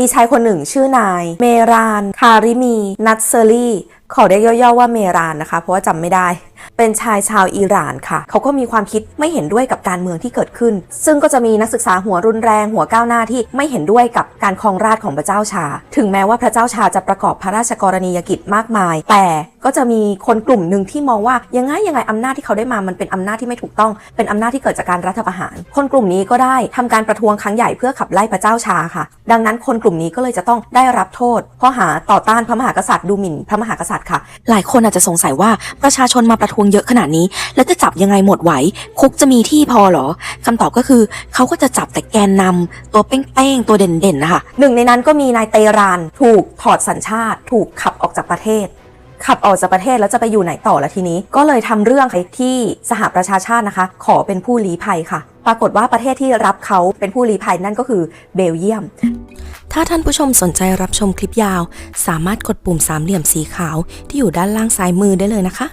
มีชายคนหนึ่งชื่อนาย เมราน คาริมี นัตเซอรี่ ขอเรียกย่อๆว่าเมรานนะคะ เพราะว่าจำไม่ได้ เป็นชายชาวอิหร่านค่ะ เขาก็มีความคิดไม่เห็นด้วยกับการเมืองที่เกิดขึ้น ซึ่งก็จะมีนักศึกษาหัวรุนแรงหัวก้าวหน้าที่ไม่เห็นด้วยกับการครองราชของพระเจ้าชา ถึงแม้ว่าพระเจ้าชาจะประกอบพระราชกรณียกิจมากมาย แต่ก็จะมีคนกลุ่มหนึ่งที่มองว่ายังไงยังไงอำนาจที่เขาได้มามันเป็นอำนาจที่ไม่ถูกต้องเป็นอำนาจที่เกิดจากการรัฐประหาร คนกลุ่มนี้ก็ได้ทำการประท้วงครั้งใหญ่เพื่อขับไล่พระเจ้าชาค่ะ ดังนั้นคนกลุ่มนี้ก็เลยจะต้องได้รับโทษข้อหาต่อต้านพระมหากษัตริย์ดูหมิ่นพระมหากษัตริย์ค่ะ หลายคนอาจจะสงสัยว่าประชาชนมาประท้วงเยอะขนาดนี้ แล้วจะจับยังไงหมดไหว คุกจะมีที่พอหรอคำตอบก็คือเขาก็จะจับแต่แกนนำตัวเป้งๆตัวเด่นๆนะคะหนึ่งในนั้นก็มีนายเตรานถูกถอดสัญชาติ ถูกขับออกจากประเทศขับออกจากประเทศแล้วจะไปอยู่ไหนต่อละทีนี้ ก็เลยทำเรื่องไปที่สหประชาชาตินะคะ ขอเป็นผู้ลี้ภัยค่ะ ปรากฏว่าประเทศที่รับเขาเป็นผู้ลี้ภัยนั่นก็คือเบลเยียม ถ้าท่านผู้ชมสนใจรับชมคลิปยาว สามารถกดปุ่มสามเหลี่ยมสีขาวที่อยู่ด้านล่างซ้ายมือได้เลยนะคะ